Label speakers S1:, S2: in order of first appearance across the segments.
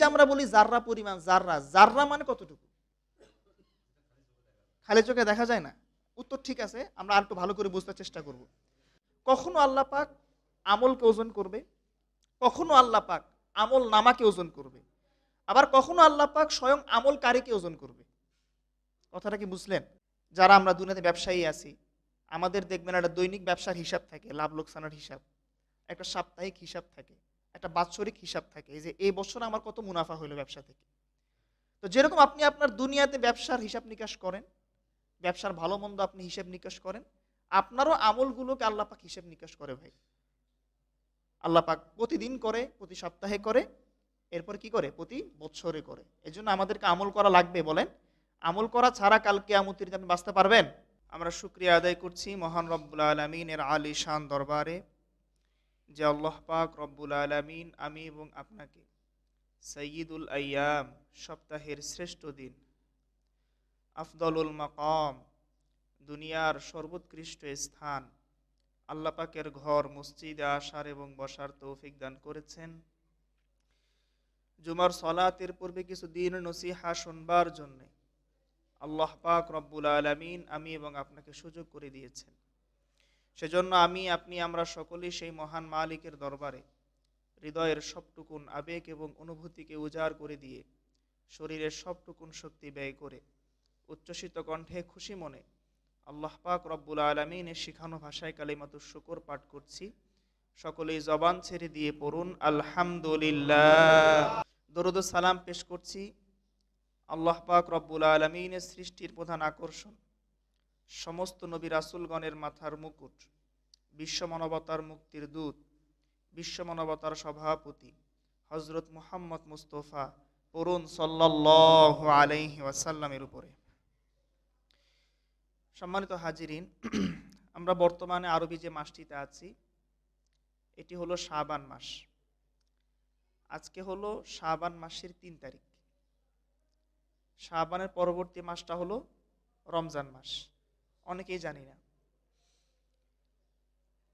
S1: যে আমরা বলি জাররা পরিমাণ জাররা জাররা মানে কতটুকু? খালি চোখে দেখা যায় না? উত্তর ঠিক আছে, আমরা আর একটু ভালো করে বুঝতে চেষ্টা করব। কখনো আল্লাহ পাক আমলকে ওজন করবে? কখনো আল্লাহ পাক আমল নামাকে ওজন করবে? আবার কখনো আল্লাহ পাক স্বয়ং আমলকারীকে ওজন করবে? কথাটা কি বুঝলেন? যারা আমরা দুনিয়াতে ব্যবসায়ী আছি, আমাদের দেখবেন একটা দৈনিক ব্যবসার হিসাব থাকে, লাভ লোকসানের হিসাব। একটা সাপ্তাহিক হিসাব থাকে। একটা বাৎসরিক হিসাব থাকে যে এই বছর আমার কত মুনাফা হলো ব্যবসা থেকে। তো যেরকম আপনি আপনার দুনিয়াতে ব্যবসার হিসাব নিকাশ করেন, ব্যবসার ভালো মন্দ আপনি হিসাব নিকাশ করেন, আপনারও আমলগুলোকে আল্লাহ পাক হিসাব নিকাশ করে ভাই। আল্লাহ পাক প্রতিদিন করে, প্রতি সপ্তাহে করে, এরপর কি করে? প্রতি বছরে করে। এই জন্য আমাদেরকে আমল করা লাগবে, বলেন। আমল করা ছাড়া কালকে আমতির আপনি বাঁচতে পারবেন। আমরা শুক্রিয়া আদায় করছি মহান রব্বুল আলমিনের আলী শান দরবারে। যে আল্লাহ পাক রব্বুল আলমিন, আমি এবং আপনাকে সঈদুল আয়াম, সপ্তাহের শ্রেষ্ঠ দিন, আফদলুল মাকাম, দুনিয়ার সর্বোৎকৃষ্ট স্থান, আল্লাহ পাকের ঘর, মসজিদে আসার এবং বসার তৌফিক দান করেছেন। জুমার সলাতের পূর্বে কিছু দিন নসিহা শুনবার জন্যে আল্লাহ পাক রব্বুল আলমিন আমি এবং আপনাকে সুযোগ করে দিয়েছেন। সেজন্য আমি, আপনি, আমরা সকলেই সেই মহান মালিকের দরবারে হৃদয়ের সবটুকুন আবেগ এবং অনুভূতিকে উজাড় করে দিয়ে শরীরের সবটুকুন শক্তি ব্যয় করে উচ্ছ্বসিত কণ্ঠে খুশি মনে আল্লাহ পাক রব্বুল আলমিনের শিখানো ভাষায় কালিমাতু শুকর পাঠ করছি। সকলেই জবান ছেড়ে দিয়ে পড়ুন, আলহামদুলিল্লাহ। দরুদ সালাম পেশ করছি আল্লাহ পাক রব্বুল আলমিনের সৃষ্টির প্রধান আকর্ষণ। সমস্ত নবী রাসুলগণের মাথার মুকুট বিশ্ব মানবতার মুক্তির দূত বিশ্ব মানবতার সভাপতি হজরত মুহাম্মদ মুস্তফা পড়ুন সাল্লাহ আলাইহি ওয়াসাল্লামের উপরে। সম্মানিত হাজিরিন, আমরা বর্তমানে আরবি যে মাসটিতে আছি, এটি হলো শাবান মাস। আজকে হলো শাবান মাসের তিন তারিখ। শাবানের পরবর্তী মাসটা হলো রমজান মাস। অনেকেই জানি না।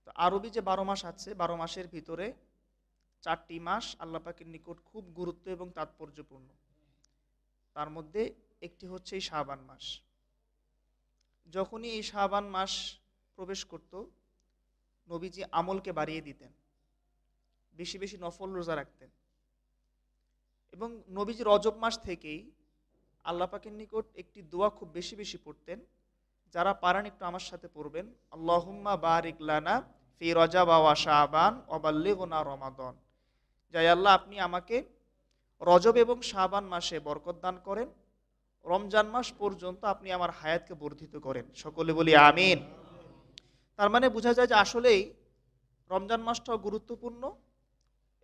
S1: তো আরবি যে বারো মাস আছে, বারো মাসের ভিতরে চারটি মাস আল্লাপাকের নিকট খুব গুরুত্ব এবং তাৎপর্যপূর্ণ। তার মধ্যে একটি হচ্ছে এই শাবান মাস। যখনই এই শাবান মাস প্রবেশ করত, নবীজি আমলকে বাড়িয়ে দিতেন। বেশি বেশি নফল রোজা রাখতেন। এবং নবীজি রজব মাস থেকেই আল্লাপাকের নিকট একটি দোয়া খুব বেশি বেশি পড়তেন। যারা পারেন একটু আমার সাথে পড়বেন। আল্লাহুম্মা বারিক লানা ফি রজাব ওয়া শাবান ওয়াবাল্লিগনা রমাদন। যাই আল্লাহ, আপনি আমাকে রজব এবং শাবান মাসে বরকত দান করেন। রমজান মাস পর্যন্ত আপনি আমার হায়াতকে বর্ধিত করেন। সকলে বলি আমিন। তার মানে বোঝা যায় যে আসলেই রমজান মাসটাও গুরুত্বপূর্ণ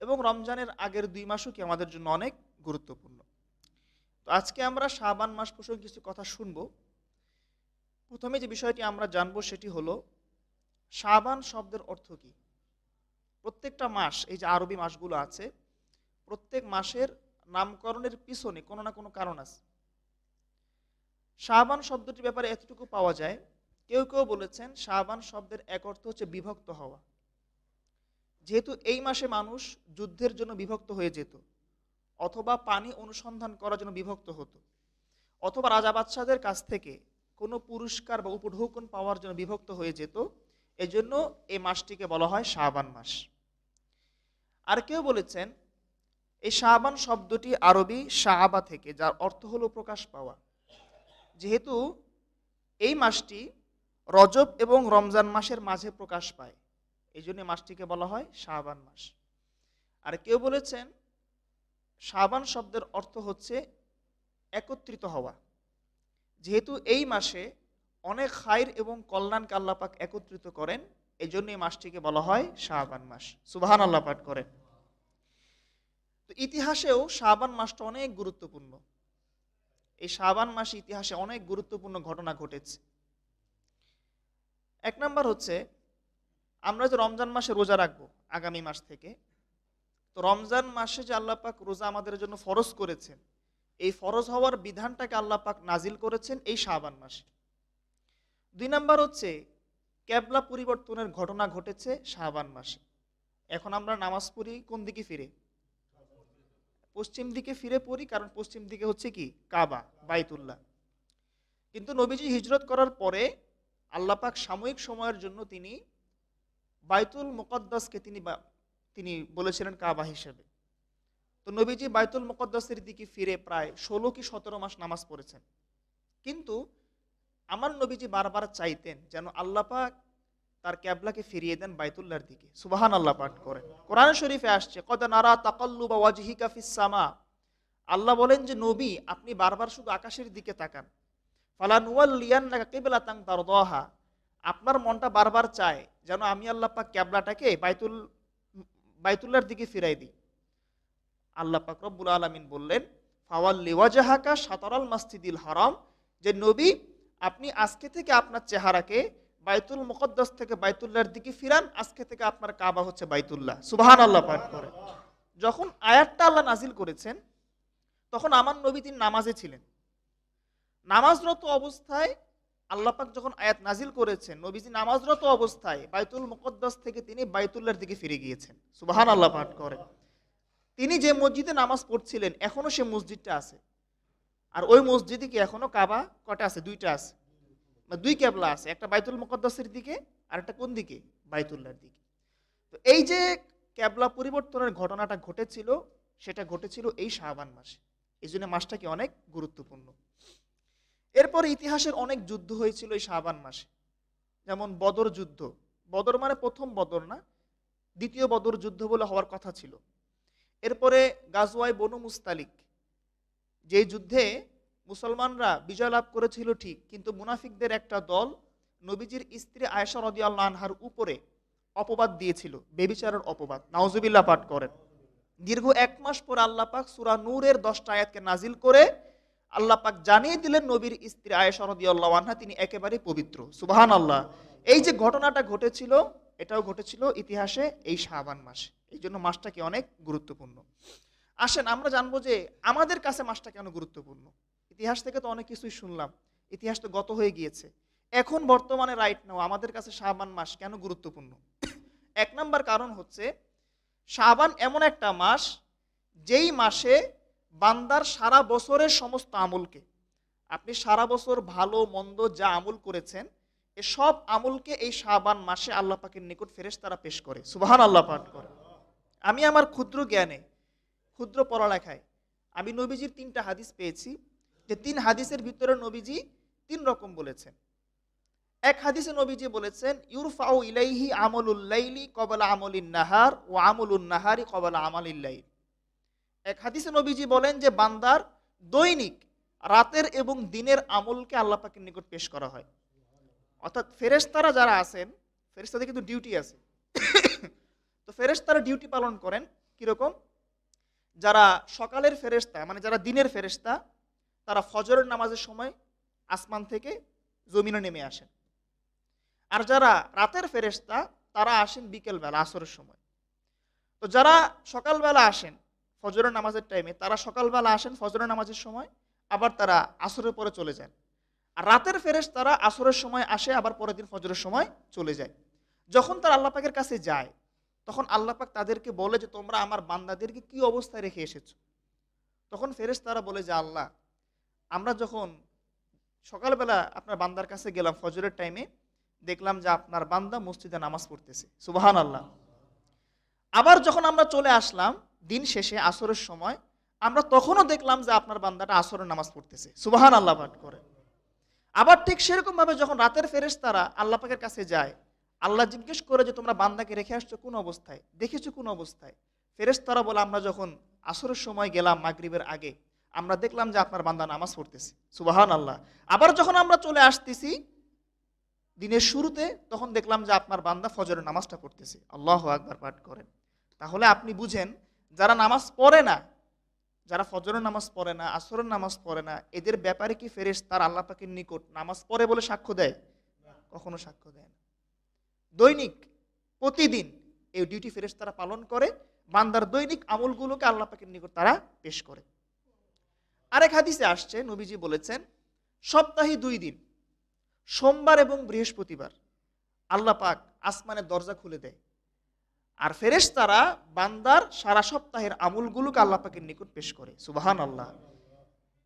S1: এবং রমজানের আগের দুই মাসও কি আমাদের জন্য অনেক গুরুত্বপূর্ণ। তো আজকে আমরা শাবান মাস প্রসঙ্গে কিছু কথা শুনব। প্রথমে যে বিষয়টি আমরা জানব সেটি হলো, শাবান শব্দের অর্থ কি? প্রত্যেকটা মাস, এই যে আরবি মাসগুলো আছে, প্রত্যেক মাসের নামকরণের পিছনে কোনো না কোনো কারণ আছে। শাহবান শব্দটির ব্যাপারে এতটুকু পাওয়া যায়, কেউ কেউ বলেছেন শাহবান শব্দের এক অর্থ হচ্ছে বিভক্ত হওয়া। যেহেতু এই মাসে মানুষ যুদ্ধের জন্য বিভক্ত হয়ে যেত, অথবা পানি অনুসন্ধান করার জন্য বিভক্ত হতো, অথবা রাজা বাদশাদের কাছ থেকে কোনো পুরস্কার বা উপঢৌকন পাওয়ার জন্য বিভক্ত হয়ে যেত, এজন্য এই মাসটিকে বলা হয় শাহবান মাস। আর কেউ বলেছেন, এই শাহবান শব্দটি আরবি শাহাবা থেকে, যার অর্থ হলো প্রকাশ পাওয়া। যেহেতু এই মাসটি রজব এবং রমজান মাসের মাঝে প্রকাশ পায় এই জন্য মাসটিকে বলা হয় শাহবান মাস। আর কেউ বলেছেন শাহবান শব্দের অর্থ হচ্ছে একত্রিত হওয়া। যেহেতু এই মাসে অনেক খায়ের এবং কল্যাণকে আল্লাপাক একত্রিত করেন এই জন্য এই মাসটিকে বলা হয় শাহবান মাস। সুবাহান আল্লাহ পাঠ করেন। তো ইতিহাসেও শাহবান মাসটা অনেক গুরুত্বপূর্ণ। এই শাবান মাস ইতিহাসে অনেক গুরুত্বপূর্ণ ঘটনা ঘটেছে। এক নম্বর হচ্ছে, আমরা যে রমজান মাসে রোজা রাখব আগামী মাস থেকে, তো রমজান মাসে যে আল্লাপাক রোজা আমাদের জন্য ফরজ করেছেন এই ফরজ হওয়ার বিধানটাকে আল্লাপাক নাজিল করেছেন এই শাবান মাসে। দুই নম্বর হচ্ছে, ক্যাবলা পরিবর্তনের ঘটনা ঘটেছে শাহবান মাসে। এখন আমরা নামাজ পড়ি কোন দিকে ফিরে? পশ্চিম দিকে ফিরে পড়ি, কারণ পশ্চিম দিকে হচ্ছে কি? কাবা, বাইতুল্লাহ। কিন্তু নবীজি হিজরত করার পরে আল্লাপাক সাময়িক সময়ের জন্য তিনি বাইতুল মুকদ্দাসকে তিনি তিনি বলেছিলেন কাবা হিসেবে। তো নবীজি বাইতুল মুকদ্দাসের দিকে ফিরে প্রায় ষোলো কি সতেরো মাস নামাজ পড়েছেন। কিন্তু আমার নবীজি বারবার চাইতেন যেন আল্লাপাক তার ক্যাবলাকে ফিরিয়ে দেন বাইতুল্লার দিকে। সুবাহান আল্লাহ পাঠ করেন। কোরআন শরীফে আসছে, কদ নারা তাকাল্লু বা ওয়াজহিকা ফিস সামা আল্লাহ বলেন যে, নবী, আপনি বারবার শুধু আকাশের দিকে তাকান। ফালানুয়াল্লিয়ান তারদাহা আপনার মনটা বারবার চায় যেন আমি আল্লাহ ক্যাবলাটাকে বাইতুল বাইতুল্লার দিকে ফিরাই দিই। আল্লাহ পাক রব্বুল আলামিন বললেন, ফাওয়াল্লি ওয়াজাহাকা সাতারাল মাস্তিদিল হারাম যে নবী, আপনি আজকে থেকে আপনার চেহারাকে বাইতুল মুকদ্দাস থেকে বাইতুল্লাহর দিকে ফিরান, আজকে থেকে আপনার কাবা হচ্ছে বাইতুল্লাহ। সুবহান আল্লাহ পাঠ করে। যখন আয়াতটা আল্লাহ নাজিল করেছেন, তখন আমার নবী তিনি নামাজে ছিলেন। নামাজরত অবস্থায় আল্লাপাক যখন আয়াত নাজিল করেছেন, নবীজি নামাজরত অবস্থায় বাইতুল মুকদ্দাস থেকে তিনি বাইতুল্লাহর দিকে ফিরে গিয়েছেন। সুবাহান আল্লাহ পাঠ করে। তিনি যে মসজিদে নামাজ পড়ছিলেন, এখনও সে মসজিদটা আছে। আর ওই মসজিদে কি এখনও কাবা কটা আছে? দুইটা আছে। দুই ক্যাবলা আছে। একটা বাইতুল মুকদ্দাসের দিকে, আর একটা কোন দিকে? বাইতুল্লার দিকে। তো এই যে ক্যাবলা পরিবর্তনের ঘটনাটা ঘটেছিল, সেটা ঘটেছিল এই শাহবান মাসে। এই জন্য মাসটা কি অনেক গুরুত্বপূর্ণ। এরপর ইতিহাসের অনেক যুদ্ধ হয়েছিল এই শাহবান মাসে। যেমন বদর যুদ্ধ। বদর মানে প্রথম বদর না, দ্বিতীয় বদর যুদ্ধ বলে হওয়ার কথা ছিল। এরপরে গাজওয়াই বনু মুস্তালিক যে যুদ্ধে মুসলমানরা বিজয় লাভ করেছিল ঠিক, কিন্তু মুনাফিকদের একটা দল নবীজির স্ত্রী আয়েশা রদিয়াল্লাহ আনহার উপরে অপবাদ দিয়েছিল, বেবিচারের অপবাদ। নাউজুবিল্লাহ পাঠ করেন। দীর্ঘ এক মাস পর আল্লাহ পাক সুরা নূরের দশটা আয়াতকে নাজিল করে আল্লাহ পাক জানিয়ে দিলেন নবীর স্ত্রী আয়েশা রদিয়াল্লাহ আনহা তিনি একেবারে পবিত্র। সুবাহান আল্লাহ এই যে ঘটনাটা ঘটেছিল এটাও ঘটেছিল ইতিহাসে এই শাহবান মাসে। এই জন্য মাসটা কি অনেক গুরুত্বপূর্ণ। আসেন, আমরা জানব যে আমাদের কাছে মাসটা কেন গুরুত্বপূর্ণ? ইতিহাস থেকে তো অনেক কিছুই শুনলাম। ইতিহাস তো গত হয়ে গিয়েছে। এখন বর্তমানে রাইট নাও আমাদের কাছে শাহবান মাস কেন গুরুত্বপূর্ণ? এক নম্বর কারণ হচ্ছে শাহবান এমন একটা মাস যেই মাসে বান্দার সারা বছরের সমস্ত আমলকে, আপনি সারা বছর ভালো, মন্দ যা আমল করেছেন এ সব আমলকে এই শাহবান মাসে আল্লাহ পাকের নিকট ফেরেশ তারা পেশ করে। সুবাহান আল্লাহ পাঠ করে। আমি আমার ক্ষুদ্র জ্ঞানে, ক্ষুদ্র পড়ালেখায় আমি নবীজির তিনটা হাদিস পেয়েছি, যে তিন হাদিসের ভিতরে নবীজি তিন রকম বলেছেন। এক হাদিসে নবীজি বলেছেন, ইউরফাউ ইলাইহি আমলুল্লাইলি কবলা আমলিন নাহার ও আমলুন নাহারি কবলা আমালিল্লাইল এক হাদিসে নবীজি বলেন যে, বান্দার দৈনিক, রাতের এবং দিনের আমলকে আল্লাহ পাকের নিকট পেশ করা হয়। অর্থাৎ ফেরেশতারা যারা আছেন, ফেরেশতাদের কিন্তু ডিউটি আছে। তো ফেরেশতারা ডিউটি পালন করেন কীরকম? যারা সকালের ফেরেশতা মানে যারা দিনের ফেরেশতা, তারা ফজরের নামাজের সময় আসমান থেকে জমিনে নেমে আসেন। আর যারা রাতের ফেরেশতা, তারা আসেন বিকেলবেলা, আসরের সময়। তো যারা সকালবেলা আসেন ফজরের নামাজের টাইমে তারা সকালবেলা আসেন ফজরের নামাজের সময়, আবার তারা আসরের পরে চলে যান। আর রাতের ফেরেশ তারা আসরের সময় আসে, আবার পরের দিন ফজরের সময় চলে যায়। যখন তারা আল্লাহ পাকের কাছে যায়, তখন আল্লাহ পাক তাদেরকে বলে যে, তোমরা আমার বান্দাদেরকে কি অবস্থায় রেখে এসেছ? তখন ফেরেশ তারা বলে যে, আল্লাহ, আমরা যখন সকালবেলা আপনার বান্দার কাছে গেলাম ফজরের টাইমে দেখলাম যে আপনার বান্দা মসজিদে নামাজ পড়তেছে। সুবাহান আল্লাহ আবার যখন আমরা চলে আসলাম, দিন শেষে আসরের সময়, আমরা তখনও দেখলাম যে আপনার বান্দাটা আসরের নামাজ পড়তেছে। সুবাহান আল্লাহ পাঠ করে। আবার ঠিক সেরকম ভাবে যখন রাতের ফেরেশ তারা আল্লাহ পাকের কাছে যায়, আল্লাহ জিজ্ঞেস করে যে, তোমরা বান্দাকে রেখে আসছো কোন অবস্থায়? দেখেছ কোন অবস্থায়? ফেরেশ তারা বলে, আমরা যখন আসরের সময় গেলাম মাগরিবের আগে, আমরা দেখলাম যে আপনার বান্দা নামাজ পড়তেছে। সুবাহান আল্লাহ আবার যখন আমরা চলে আসতেছি দিনের শুরুতে, তখন দেখলাম যে আপনার বান্দা ফজরের নামাজটা পড়তেছে। আল্লাহ আকবার পাঠ করেন। তাহলে আপনি বুঝেন, যারা নামাজ পড়ে না যারা ফজরের নামাজ পড়ে না, আসরের নামাজ পড়ে না, এদের ব্যাপারে কি ফেরেস তার আল্লাহ পাকের নিকট নামাজ পড়ে বলে সাক্ষ্য দেয়? কখনো সাক্ষ্য দেয় না। দৈনিক, প্রতিদিন এই ডিউটি ফেরেস তারা পালন করে, বান্দার দৈনিক আমলগুলোকে আল্লাহ পাকের নিকট তারা পেশ করে। আরেক হাদিসে আসছে, নবীজি বলেছেন, সপ্তাহে দুই দিন, সোমবার এবং বৃহস্পতিবার আল্লাহ পাক আসমানের দরজা খুলে দেয়। আর ফেরেশতারা বান্দার সারা সপ্তাহের আমলগুলোকে আল্লাহ পাকের নিকট পেশ করে সুবাহান আল্লাহ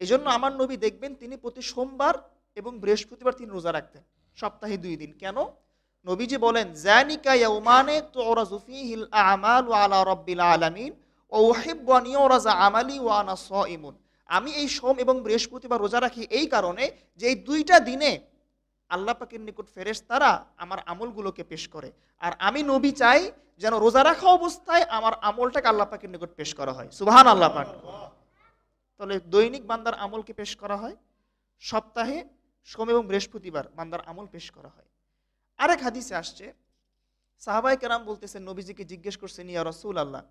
S1: এই জন্য আমার নবী দেখবেন তিনি প্রতি সোমবার এবং বৃহস্পতিবার তিনি রোজা রাখতেন, সপ্তাহে দুই দিন। কেন? নবীজি বলেন জানিকা ইয়াউমানে তুরাজু ফীহিল আমালু আলা রাব্বিল আলামিন আমালি ওয়া আনা সাইমুন আমি এই সোম এবং বৃহস্পতিবার রোজা রাখি এই কারণে যে এই দুইটা দিনে আল্লাহ পাকের নিকট ফেরেশতারা আমার আমলগুলোকে পেশ করে। আর আমি নবী চাই যেন রোজা রাখা অবস্থায় আমার আমলটাকে আল্লাহ পাকের নিকট পেশ করা হয়। সুবহান আল্লাহ পাক। তাহলে দৈনিক বান্দার আমলকে পেশ করা হয়, সপ্তাহে সোম এবং বৃহস্পতিবার বান্দার আমল পেশ করা হয়। আরেক হাদিসে আসছে সাহাবাই কেরাম বলতেছেন, নবীজিকে জিজ্ঞেস করছেন, ইয়া রসুল আল্লাহ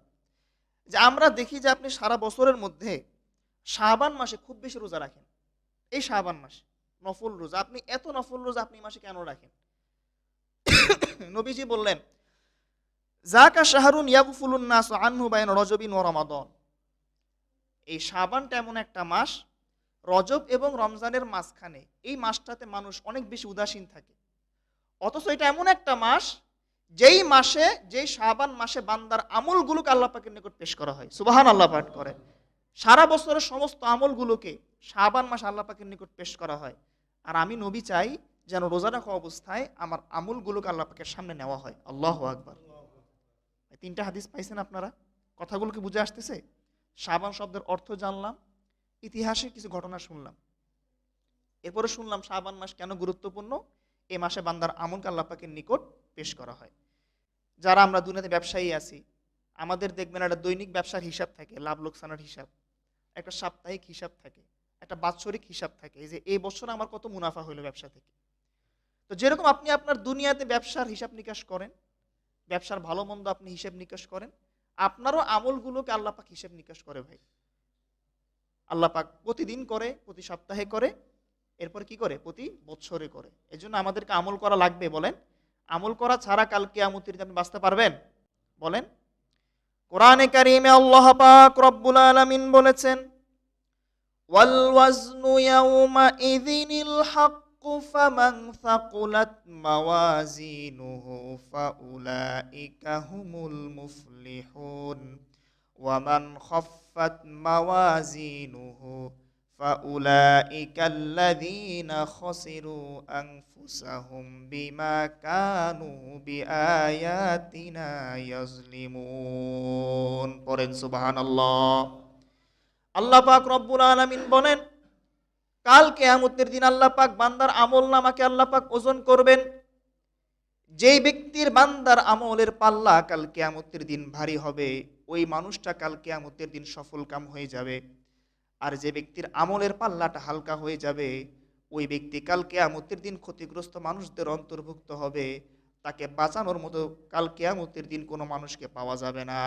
S1: যে আমরা দেখি যে আপনি সারা বছরের মধ্যে শাহবান মাসে খুব বেশি রোজা রাখেন। এই শাহবান মাসে। নফল রোজা। আপনি এত নফল রোজা আপনি মাসে কেন রাখেন? নবীজি বললেন জাকা শাহরুন ইয়াগুফুলুন নাস আনহু বাইন রজবিন ও রমাদন। এই শাবানটা এমন একটা মাস, রজব এবং রমজানের মাঝখানে। এই মাসটাতে মানুষ অনেক বেশি উদাসীন থাকে। অথচ এটা এমন একটা মাস, যেই মাসে, যেই সাবান মাসে বান্দার আমলগুলোকে আল্লাহ পাকের নিকট পেশ করা হয়। সুবাহান আল্লাহ পাঠ করে সারা বছরের সমস্ত আমলগুলোকে সাবান মাস আল্লাহ পাকের নিকট পেশ করা হয়। আর আমি নবী চাই যেন রোজা রাখা অবস্থায় আমার আমলগুলোকে আল্লাহ পাকের সামনে নেওয়া হয়। আল্লাহ আকবার। তিনটা হাদিস পাইছেন আপনারা? কথাগুলো কি বুঝে আসতেছে? সাবান শব্দের অর্থ জানলাম ইতিহাসে কিছু ঘটনা শুনলাম। এরপরে শুনলাম শাবান মাস কেন গুরুত্বপূর্ণ? এ মাসে বান্দার আমলকে আল্লাহ পাকের নিকট পেশ করা হয়। যারা আমরা দুনিয়াতে ব্যবসায়ী আছি, আমাদের দেখবেন একটা দৈনিক ব্যবসার হিসাব থাকে, লাভ লোকসানের হিসাব। একটা সাপ্তাহিক হিসাব থাকে। একটা বাৎসরিক হিসাব থাকে। এই যে, এই বছর আমার কত মুনাফা হইল ব্যবসা থেকে। তো যেরকম আপনি আপনার দুনিয়াতে ব্যবসার হিসাব নিকাশ করেন, ব্যবসার ভালো মন্দ আপনি হিসাব নিকাশ করেন, আপনারও আমলগুলোকে আল্লাহ পাক হিসাব নিকাশ করে ভাই। আল্লাহ পাক প্রতিদিন করে, প্রতি সপ্তাহে করে, এরপর কি করে? প্রতি বছরে করে। এই জন্য আমাদেরকে আমল করা লাগবে, বলেন। আমল করা ছাড়া কালকে আমতির আপনি বাঁচতে পারবেন? বলেন। কোরআনে কারিমে আল্লাহ পাক রব্বুল আলামিন বলেছেন والوزن يومئذ الحق فمن ثقلت موازينه فأولئك هم المفلحون ومن خفت موازينه فأولئك الذين خسروا أنفسهم بما كانوا بآياتنا يظلمون. قرن سبحان الله আল্লাহ পাক রব্বুল আলামিন বলেন, কাল কেয়ামতের দিন আল্লাহ পাক বান্দার আমল নামাকে আল্লাহ পাক ওজন করবেন। যেই ব্যক্তির বান্দার আমলের পাল্লা কাল কেয়ামতের দিন ভারী হবে, ওই মানুষটা কাল কেয়ামতের দিন সফল কাম হয়ে যাবে। আর যে ব্যক্তির আমলের পাল্লাটা হালকা হয়ে যাবে, ওই ব্যক্তি কাল কেয়ামতের দিন ক্ষতিগ্রস্ত মানুষদের অন্তর্ভুক্ত হবে। তাকে বাঁচানোর মতো কাল কেয়ামতের দিন কোনো মানুষকে পাওয়া যাবে না।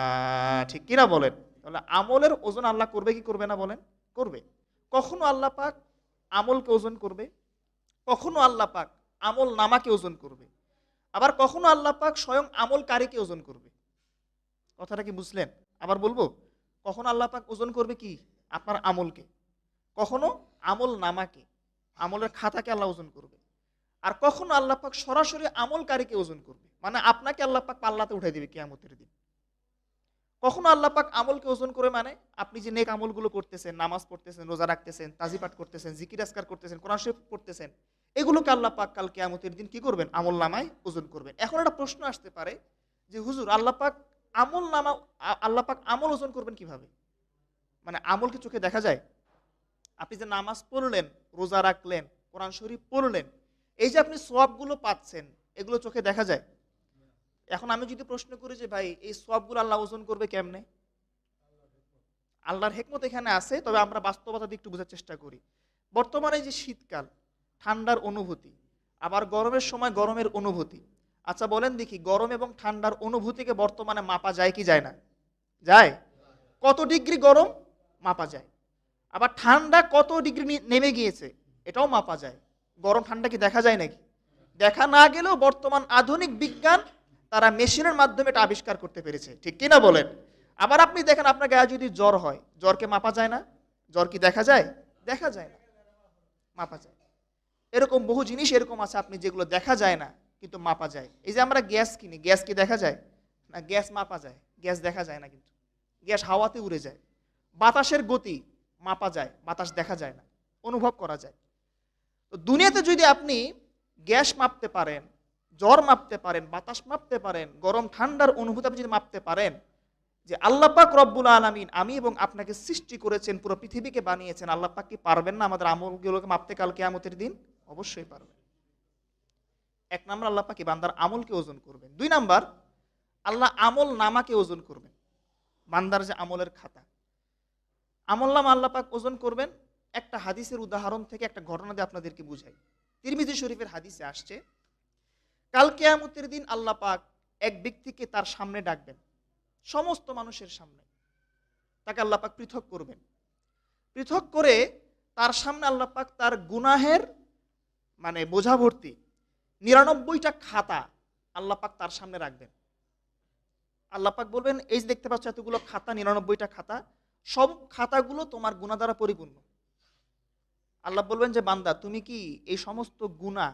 S1: ঠিক কিনা বলেন? তাহলে আমলের ওজন আল্লাহ করবে কি করবে না বলেন? করবে। কখনো আল্লাহ পাক আমলকে ওজন করবে? কখনো আল্লাহ পাক আমল নামাকে ওজন করবে? আবার কখনো আল্লাহ পাক স্বয়ং আমলকারীকে ওজন করবে? কথাটা কি বুঝলেন? আবার বলব, কখনো আল্লাহ পাক ওজন করবে কি? আপনার আমলকে। কখনো আমল নামাকে, আমলের খাতাকে আল্লাহ ওজন করবে। আর কখনো আল্লাহ পাক সরাসরি আমলকারীকে ওজন করবে। মানে আপনাকে আল্লাহ পাক পাল্লাতে উঠে দিবে কিয়ামতের দিন। কখনো আল্লাহ পাক আমলকে ওজন করে মানে? আপনি যে নেক আমলগুলো করতেছেন, নামাজ পড়তেছেন, রোজা রাখতেছেন তাজিপাট করতেছেন, জিকির আসকার করতেছেন, কোরআন শরীফ পড়তেছেন, এগুলোকে আল্লাহ পাক কাল কিয়ামতের দিন কি করবেন? আমল নামায় ওজন করবেন। এখন একটা প্রশ্ন আসতে পারে যে, হুজুর, আল্লাহ পাক আমল নামা আল্লাহ পাক আমল ওজন করবেন কীভাবে? মানে আমলকে চোখে দেখা যায়? আপনি যে নামাজ পড়লেন, রোজা রাখলেন, কোরআন শরীফ পড়লেন, এই যে আপনি সবগুলো পাচ্ছেন, এগুলো চোখে দেখা যায়? এখন আমি যদি প্রশ্ন করি যে ভাই, এই সবগুলো আল্লাহ ওজন করবে কেমনে? আল্লাহর হেকমত এখানে আছে, তবে আমরা বাস্তবতা দিক একটু বোঝার চেষ্টা করি। বর্তমানে যে শীতকাল, ঠান্ডার অনুভূতি, আবার গরমের সময় গরমের অনুভূতি। আচ্ছা বলেন দেখি, গরম এবং ঠান্ডার অনুভূতিকে বর্তমানে মাপা যায় কি যায় না? যায়? কত ডিগ্রি গরম? মাপা যায়। আবার ঠান্ডা কত ডিগ্রি নেমে গিয়েছে? এটাও মাপা যায়। গরম, ঠান্ডা কি দেখা যায় নাকি? দেখা না গেলেও বর্তমান আধুনিক বিজ্ঞান তারা মেশিনের মাধ্যমে এটা আবিষ্কার করতে পেরেছে। ঠিক কিনা বলেন? আবার আপনি দেখেন, আপনার গায়ে যদি জ্বর হয়, জ্বরকে মাপা যায় না? জ্বর কি দেখা যায়? দেখা যায় না। মাপা যায়। এরকম বহু জিনিস এরকম আছে, আপনি যেগুলো দেখা যায় না, কিন্তু মাপা যায়। এই যে আমরা গ্যাস কিনি, গ্যাস কি দেখা যায়? না, গ্যাস মাপা যায়। গ্যাস দেখা যায় না কিন্তু। গ্যাস হাওয়াতে উড়ে যায়। বাতাসের গতি মাপা যায়, বাতাস দেখা যায় না। অনুভব করা যায়। তো দুনিয়াতে যদি আপনি গ্যাস মাপতে পারেন জ্বর মাপতে পারেন, বাতাস মাপতে পারেন, গরম ঠান্ডার অনুভূতি আপনি যদি মাপতে পারেন, যে আল্লাহ পাক রব্বুল আলমিন আমি এবং আপনাকে সৃষ্টি করেছেন, পুরো পৃথিবীকে বানিয়েছেন, আল্লাহ পাক কি পারবেন না আমাদের আমলগুলোকে মাপতে কাল কেয়ামতের দিন? অবশ্যই পারবেন। এক নম্বর, আল্লাহ পাকি বান্দার আমলকে ওজন করবেন। দুই নাম্বার, আল্লাহ আমল নামাকে ওজন করবেন। বান্দার যে আমলের খাতা। আমল নামা আল্লাহ পাক ওজন করবেন। একটা হাদিসের উদাহরণ থেকে একটা ঘটনা দিয়ে আপনাদেরকে বুঝাই। তিরমিজি শরীফের হাদিসে আসছে কাল কেয়ামতের দিন আল্লাহ পাক এক ব্যক্তিকে তার সামনে ডাকবেন, সমস্ত মানুষের সামনে। তাকে আল্লাহ পাক পৃথক করবেন। পৃথক করে তার সামনে আল্লাহ পাক তার গুনাহের মানে বোঝা ভর্তি নিরানব্বইটা খাতা আল্লাহ পাক তার সামনে রাখবেন। আল্লাহ পাক বলবেন, এই যে দেখতে পাচ্ছ এতগুলো খাতা, নিরানব্বইটা খাতা, সব খাতাগুলো তোমার গুণা দ্বারা পরিপূর্ণ। আল্লাহ বলবেন যে, বান্দা, তুমি কি এই সমস্ত গুণা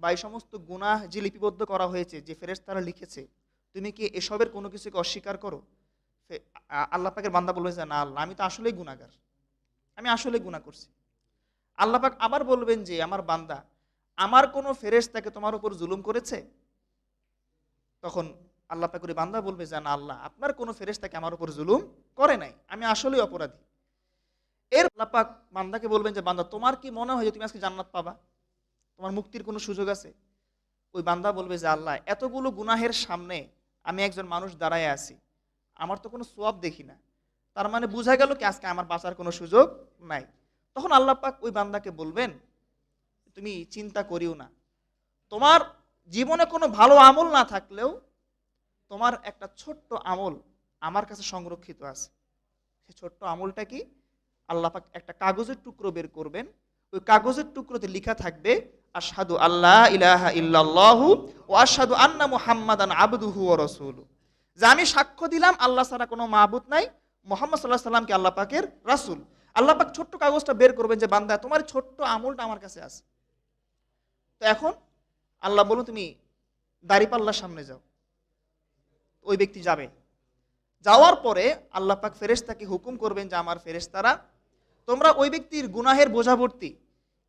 S1: বা এই সমস্ত গুণা যে লিপিবদ্ধ করা হয়েছে, যে ফেরেস তারা লিখেছে, তুমি কি এসবের কোনো কিছুকে অস্বীকার করো? আল্লাহ পাকের বান্দা বলবে যে, না, আল্লাহ, আমি তো আসলেই গুণাগার আমি আসলে গুণা করছি। আল্লাহ পাক আবার বলবেন যে, আমার বান্দা, আমার কোনো ফেরেস তাকে তোমার উপর জুলুম করেছে? তখন আল্লাহ পাকুরি বান্দা বলবে যে, না, আল্লাহ, আপনার কোনো ফেরেস তাকে আমার উপর জুলুম করে নাই। আমি আসলেই অপরাধী। এর আল্লাহ পাক বান্দাকে বলবেন যে, বান্দা, তোমার কি মনে হয় যে তুমি আজকে জান্নাত পাবা? তোমার মুক্তির কোনো সুযোগ আছে? ওই বান্দা বলবে যে, আল্লাহ, এতগুলো গুনাহের সামনে আমি একজন মানুষ দাঁড়ায় আছি। আমার তো কোনো সোয়াব দেখি না। তার মানে বোঝা গেল কি আজকে আমার বাঁচার কোনো সুযোগ নাই। তখন আল্লাহ পাক ওই বান্দাকে বলবেন, তুমি চিন্তা করিও না। তোমার জীবনে কোনো ভালো আমল না থাকলেও তোমার একটা ছোট্ট আমল আমার কাছে সংরক্ষিত আছে। সে ছোট্ট আমলটা কি? আল্লাহ পাক একটা কাগজের টুকরো বের করবেন। ওই কাগজের টুকরোতে লেখা থাকবে আশহাদু আল্লাহ ইলাহা ইল্লাল্লাহু ও আশহাদু আন্না মুহাম্মাদান আবদুহু ও রাসূলু। যে আমি সাক্ষ্য দিলাম, আল্লাহ ছাড়া কোনো মাহবুদ নাই। মোহাম্মদ সাল্লাহ সাল্লামকে আল্লাহ পাকের রাসূল। আল্লাহ পাক ছোট্ট কাগজটা বের করবেন যে, বান্দা, তোমার ছোট্ট আমলটা আমার কাছে আছে। তো এখন আল্লাহ বলুন, তুমি দাড়িপাল্লার সামনে যাও। ওই ব্যক্তি যাবে। যাওয়ার পরে আল্লাহ পাক ফেরেশতাকে হুকুম করবেন যে, আমার ফেরেশতারা, তোমরা ওই ব্যক্তির গুনাহের বোঝাভর্তি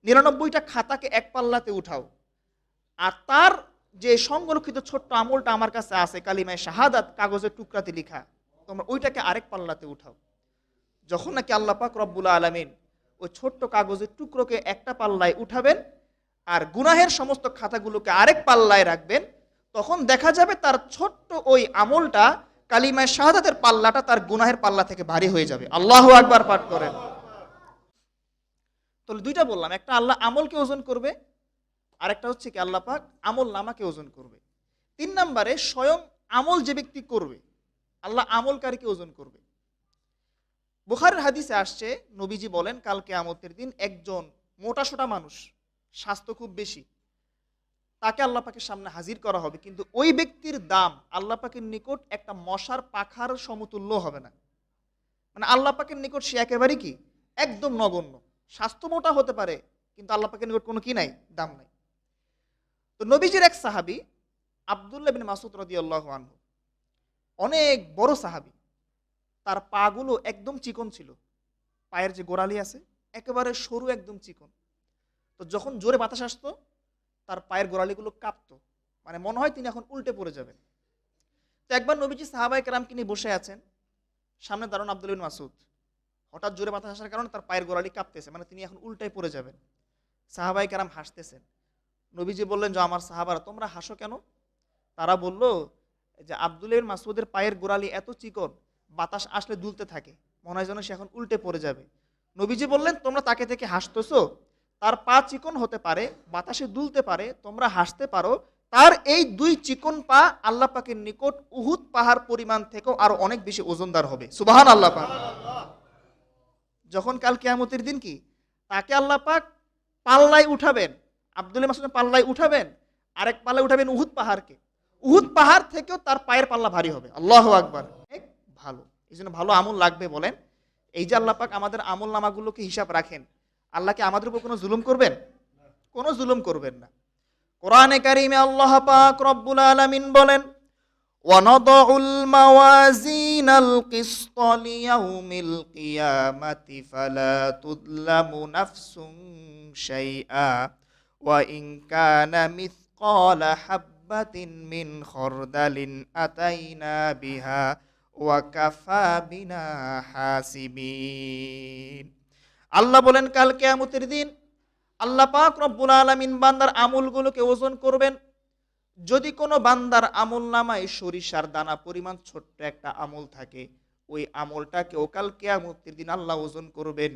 S1: নিরানব্বইটা খাতাকে এক পাল্লাতে উঠাও। আর তার যে সংরক্ষিত ছোট্ট আমলটা আমার কাছে আছে, কালিমায় শাহাদাত, কাগজের টুকরাতে লিখা, তোমরা ওইটাকে আরেক পাল্লাতে উঠাও। যখন নাকি আল্লাহ পাক রব্বুল আলমিন ওই ছোট্ট কাগজের টুকরোকে একটা পাল্লায় উঠাবেন আর গুনাহের সমস্ত খাতাগুলোকে আরেক পাল্লায় রাখবেন, তখন দেখা যাবে তার ছোট্ট ওই আমলটা কালিমায় শাহাদাতের পাল্লাটা তার গুনাহের পাল্লা থেকে ভারী হয়ে যাবে। আল্লাহ আকবার পাঠ করেন। তাহলে দুইটা বললাম, একটা আল্লাহ আমলকে ওজন করবে, আরেকটা হচ্ছে কি আল্লাহ পাক আমল নামাকে ওজন করবে। তিন নম্বরে স্বয়ং আমল যে ব্যক্তি করবে, আল্লাহ আমলকারীকে ওজন করবে। বুখারের হাদিসে আসছে, নবীজি বলেন কালকে আমতের দিন একজন মোটাসোটা মানুষ, স্বাস্থ্য খুব বেশি, তাকে আল্লাহ পাকের সামনে হাজির করা হবে, কিন্তু ওই ব্যক্তির দাম আল্লাহ পাকের নিকট একটা মশার পাখার সমতুল্য হবে না। মানে আল্লাহ পাকের নিকট সে একেবারেই কি? একদম নগণ্য। স্বাস্থ্য মোটা হতে পারে, কিন্তু আল্লাহ পাকের নিকট কোনো কি নাই? দাম নাই। তো নবীজির এক সাহাবি, আবদুল্লাহ বিন মাসুদ রদি আল্লাহ আনহু, অনেক বড় সাহাবি, তার পাগুলো একদম চিকন ছিল। পায়ের যে গোড়ালি আছে, একেবারে সরু একদম চিকন। তো যখন জোরে বাতাস আসতো, তার পায়ের গোড়ালিগুলো কাঁপতো। মানে মনে হয় তিনি এখন উল্টে পড়ে যাবেন। তো একবার নবীজি সাহাবাই কেরামকে নিয়ে বসে আছেন, সামনে দারুণ আব্দুল বিন মাসুদ হঠাৎ জোরে বাতাস আসার কারণে তার পায়ের গোড়ালি কাঁপতেছে মানে তিনি এখন উল্টায় পড়ে যাবেন। সাহাবাই কেরাম হাসতেছেন। নবীজি বললেন যে আমার সাহাবারা, তোমরা হাসো কেন? তারা বলল, যে আব্দুল মাসুদের পায়ের গোড়ালি এত চিকন, বাতাস আসলে দুলতে থাকে, মনে হয় যেন সে এখন উল্টে পড়ে যাবে। নবীজি বললেন, তোমরা তাকে থেকে হাসতেছো? তার পা চিকন হতে পারে, বাতাসে দুলতে পারে, তোমরা হাসতে পারো। তার এই দুই চিকন পা আল্লাহ পাকের নিকট উহুদ পাহাড় পরিমাণ থেকেও আরও অনেক বেশি ওজনদার হবে। সুবাহান আল্লাহ যখন কাল কেয়ামতির দিন কি? তাকে আল্লাহ পাক পাল্লায় উঠাবেন। আব্দুল মাসুদ পাল্লায় উঠাবেন। আরেক পাল্লায় উঠাবেন উহুদ পাহাড়কে। উহুদ পাহাড় থেকেও তার পায়ের পাল্লা ভারী হবে। আল্লাহ আকবার। ভালো। এই জন্য ভালো আমল লাগবে বলেন। এই যে আল্লাহ পাক আমাদের আমল নামাগুলোকে হিসাব রাখেন আল্লাহকে আমাদের উপর কোনো জুলুম করবেন? কোনো জুলুম করবেন না। কোরআনে কারিমে আল্লাহ পাক রব্বুল আলামিন বলেন ونضع الموازين القسط ليوم القيامة فلا تظلم نفس شيئا وإن كان مثقال حبة من خردل أتينا بها وكفى بنا حاسبين আল্লাহ বলেন কাল কেয়ামতের দিন আল্লাহ পাক রব্বুল আলামিন বান্দার আমলগুলোকে ওজন করবেন যদি কোনো বান্দার আমল নামায় সরিষার দানা পরিমাণ ছোট্ট একটা আমল থাকে, ওই আমলটাকে ওকাল কেয়ামতের দিন আল্লাহ ওজন করবেন।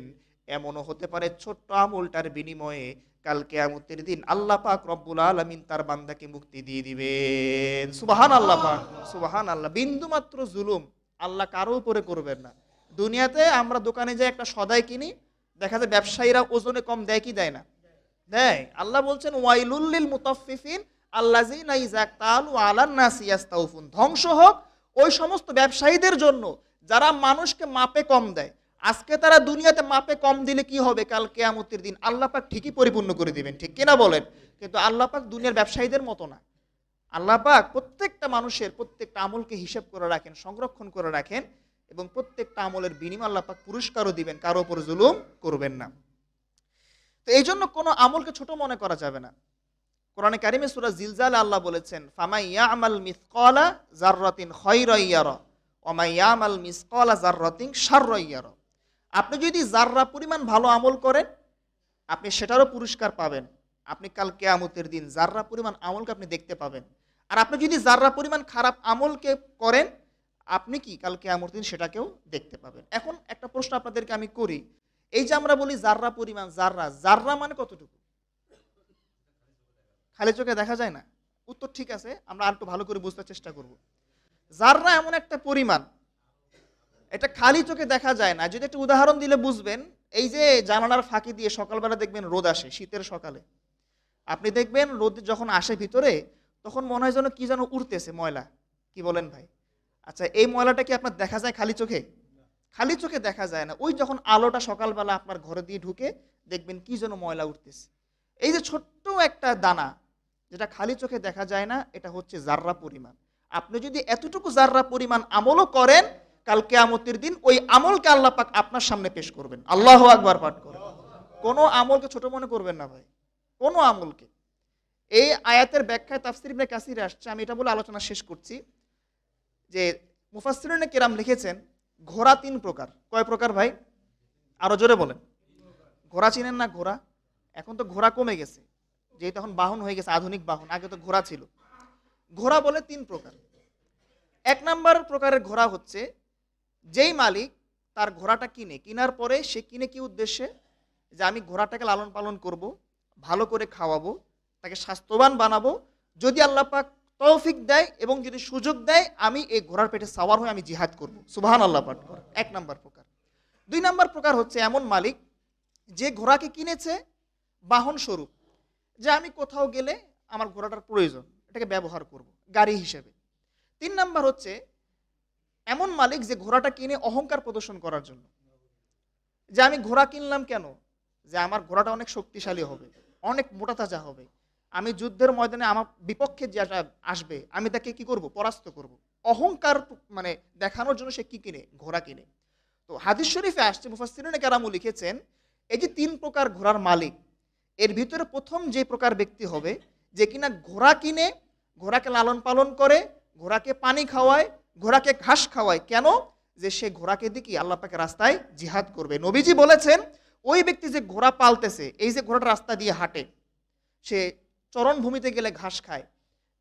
S1: এমনও হতে পারে ছোট্ট আমলটার বিনিময়ে কাল কেয়ামতের দিন আল্লাহ পাক রব্বুল আলামিন তার বান্দাকে মুক্তি দিয়ে দিবেন। সুবাহান আল্লাহ পাক সুবাহান আল্লাহ বিন্দু মাত্র জুলুম আল্লাহ কারও উপরে করবেন না। দুনিয়াতে আমরা দোকানে যাই একটা সদাই কিনি, দেখা যায় ব্যবসায়ীরা ওজনে কম দেয় কি দেয় না? দেয়। আল্লাহ বলছেন ওয়াইলুল্লিল মুতাফফিফিন ইয়াস্তাউফুন, ধ্বংস হোক ওই সমস্ত ব্যবসায়ীদের জন্য যারা মানুষকে মাপে কম দেয়। আজকে তারা দুনিয়াতে মাপে কম দিলে কি হবে? কাল কেয়ামতির দিন আল্লাহ পাক ঠিকই পরিপূর্ণ করে দিবেন, ঠিক কিনা বলেন? কিন্তু আল্লাহ পাক দুনিয়ার ব্যবসায়ীদের মতো না। আল্লাহ পাক প্রত্যেকটা মানুষের প্রত্যেকটা আমলকে হিসাব করে রাখেন, সংরক্ষণ করে রাখেন এবং প্রত্যেকটা আমলের বিনিময় আল্লাহ পাক পুরস্কারও দিবেন, কারও উপর জুলুম করবেন না। তো এই জন্য কোনো আমলকে ছোট মনে করা যাবে না। কোরআনে কারিমে সূরা জিলজাল আল্লাহ বলেছেন, ফামাই ইয়ামাল মিসকালা জাররাতিন খায়রান ইয়ারা ওয়া মাই ইয়ামাল মিসকালা জাররাতিন শাররান ইয়ারা। আপনি যদি জাররা পরিমাণ ভালো আমল করেন, আপনি সেটারও পুরস্কার পাবেন। আপনি কাল কেয়ামতের দিন জাররা পরিমাণ আমলকে আপনি দেখতে পাবেন। আর আপনি যদি জাররা পরিমাণ খারাপ আমলকে করেন, আপনি কি কাল কেয়ামতের দিন সেটাকেও দেখতে পাবেন। এখন একটা প্রশ্ন আপনাদেরকে আমি করি। এই যে আমরা বলি জাররা পরিমাণ জাররা জাররা মানে কতটুকু? খালি চোখে দেখা যায় না? উত্তর ঠিক আছে, আমরা আর একটু ভালো করে বুঝতে চেষ্টা করব। জাররা এমন একটা পরিমাণ, এটা খালি চোখে দেখা যায় না। যদি একটা উদাহরণ দিলে বুঝবেন, এই যে জানালার ফাঁকি দিয়ে সকালবেলা দেখবেন রোদ আসে, শীতের সকালে। আপনি দেখবেন রোদ যখন আসে ভিতরে, তখন মনে হয় যেন কি যেন উড়তেছে ময়লা। কি বলেন ভাই? আচ্ছা এই ময়লাটা কি আপনার দেখা যায় খালি চোখে? খালি চোখে দেখা যায় না। ওই যখন আলোটা সকালবেলা আপনার ঘরে দিয়ে ঢুকে, দেখবেন কি যেন ময়লা উঠতেছে এই যে ছোট্ট একটা দানা যেটা খালি চোখে দেখা যায় না, এটা হচ্ছে জাররা পরিমাণ। আপনি যদি এতটুকু জাররা পরিমাণ আমলও করেন, কাল কেয়ামতের দিন ওই আমলকে আল্লাহ পাক আপনার সামনে পেশ করবেন। আল্লাহ আকবার পাঠ করেন। কোনো আমলকে ছোট মনে করবেন না ভাই। কোনো আমলকে। এই আয়াতের ব্যাখ্যায় তাফসির ইবনে কাসিরে আসছে, আমি এটা বলে আলোচনা শেষ করছি। যে মুফাসসিরিনে কেরাম লিখেছেন, ঘোড়া তিন প্রকার। কয় প্রকার ভাই? আরও জোরে বলেন। ঘোড়া চিনেন না ঘোড়া? এখন তো ঘোড়া কমে গেছে। যেহেতু তখন বাহন হয়ে গেছে, আধুনিক বাহন, আগে তো ঘোড়া ছিল। ঘোড়া বলে তিন প্রকার। এক নাম্বার প্রকারের ঘোড়া হচ্ছে, যেই মালিক তার ঘোড়াটা কিনে, কেনার পরে সে কিনে কি উদ্দেশ্যে? যে আমি ঘোড়াটাকে লালন পালন করব, ভালো করে খাওয়াবো, তাকে স্বাস্থ্যবান বানাবো, যদি আল্লাহ পাক তৌফিক দেয় এবং যদি সুযোগ দেয়, আমি এই ঘোড়ার পেটে সাওয়ার হয়ে আমি জিহাদ করব। সুবাহান আল্লাহ পাঠ করে। এক নাম্বার প্রকার। দুই নাম্বার প্রকার হচ্ছে এমন মালিক, যে ঘোড়াকে কিনেছে বাহন স্বরূপ যে আমি কোথাও গেলে আমার ঘোড়াটার প্রয়োজন, এটাকে ব্যবহার করব, গাড়ি হিসেবে। তিন নাম্বার হচ্ছে, এমন মালিক যে ঘোড়াটা কিনে অহংকার প্রদর্শন করার জন্য। যে আমি ঘোড়া কিনলাম কেন? যে আমার ঘোড়াটা অনেক শক্তিশালী হবে, অনেক মোটা তাজা হবে। আমি যুদ্ধের ময়দানে আমার বিপক্ষে যেটা আসবে, আমি তাকে কি করব? পরাস্ত করব। অহংকার মানে দেখানোর জন্য সে কি কিনে? ঘোড়া কিনে। তো হাদিস শরীফে আসছে, মুফাসসিরিনে কেরামু লিখেছেন, এই যে তিন প্রকার ঘোড়ার মালিক এর ভিতরে প্রথম যে প্রকার ব্যক্তি হবে, যে কিনা ঘোড়া কিনে, ঘোড়াকে লালন পালন করে, ঘোড়াকে পানি খাওয়ায়, ঘোড়াকে ঘাস খাওয়ায়। কেন? যে সে ঘোড়াকে দিকে আল্লাহ পাকে রাস্তায় জিহাদ করবে। নবীজি বলেছেন, ওই ব্যক্তি যে ঘোড়া পালতেছে, এই যে ঘোড়াটা রাস্তা দিয়ে হাঁটে, সে চরণভূমিতে গেলে ঘাস খায়,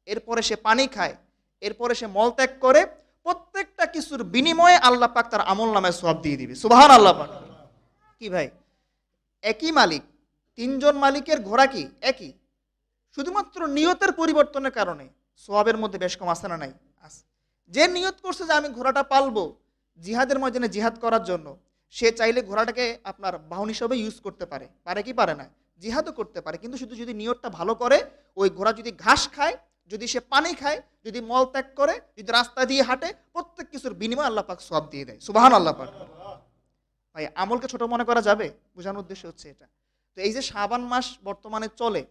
S1: এরপরে সে পানি খায়, এরপরে সে মলত্যাগ করে, প্রত্যেকটা কিছুর বিনিময়ে আল্লাহ পাক তার আমল নামায় সব দিয়ে দিবে। সুবাহান আল্লাহ পাক। কি ভাই? একই মালিক তিনজন মালিকের ঘোড়া কি? একই। শুধুমাত্র নিয়তের পরিবর্তনের কারণে সোয়াবের মধ্যে বেশ কম আসে না নাই। আছে যে নিয়ত করছে যে আমি ঘোড়াটা পালবো জিহাদের ময়দানে জিহাদ করার জন্য, সে চাইলে ঘোড়াটাকে আপনার বাহন হিসেবে ইউজ করতে পারে। পারে কি পারে না? জিহাদও করতে পারে। কিন্তু শুধু যদি নিয়তটা ভালো করে ওই ঘোড়া যদি ঘাস খায়, যদি সে পানি খায়, যদি মল ত্যাগ করে, যদি রাস্তা দিয়ে হাঁটে, প্রত্যেক কিছুর বিনিময় আল্লাহ পাক সব দিয়ে দেয়। সুবাহান আল্লাহ পাক। ভাই, আমলকে ছোট মনে করা যাবে? বোঝানোর উদ্দেশ্য হচ্ছে এটা। তো এই যে শাবান মাস বর্তমানে চলে,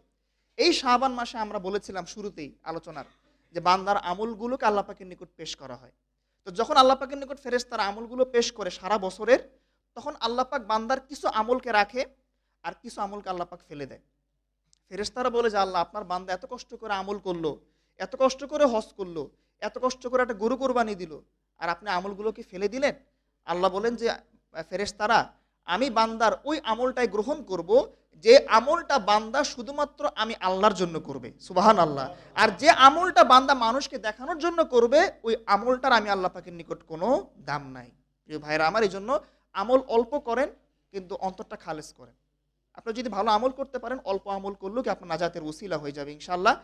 S1: এই শাবান মাসে আমরা বলেছিলাম শুরুতেই আলোচনার যে বান্দার আমলগুলোকে আল্লাহ পাকের নিকট পেশ করা হয়। তো যখন আল্লাহ পাকের নিকট ফেরেস তার আমলগুলো পেশ করে সারা বছরের, তখন আল্লাহ পাক বান্দার কিছু আমলকে রাখে আর কিছু আমলকে আল্লাহ পাক ফেলে দেয়। ফেরেস্তারা বলে যে, আল্লাহ, আপনার বান্দা এত কষ্ট করে আমল করল, এত কষ্ট করে হজ করল, এত কষ্ট করে একটা গরু কোরবানি দিল, আর আপনি আমলগুলোকে ফেলে দিলেন? আল্লাহ বলেন যে ফেরেস্তারা আমি বান্দার ওই আমলটাই গ্রহণ করব যে আমলটা বান্দা শুধুমাত্র আমি আল্লাহর জন্য করবে সুবাহান আল্লাহ আর যে আমলটা বান্দা মানুষকে দেখানোর জন্য করবে, ওই আমলটার আমি আল্লাহ পাখির নিকট কোনো দাম নাই। প্রিয় ভাইরা আমার এই জন্য আমল অল্প করেন, কিন্তু অন্তরটা খালেজ করেন। আপনি যদি ভালো আমল করতে পারেন, অল্প আমল করলেও কি আপনার নাজাতের উসিলা হয়ে যাবে ইনশাল্লাহ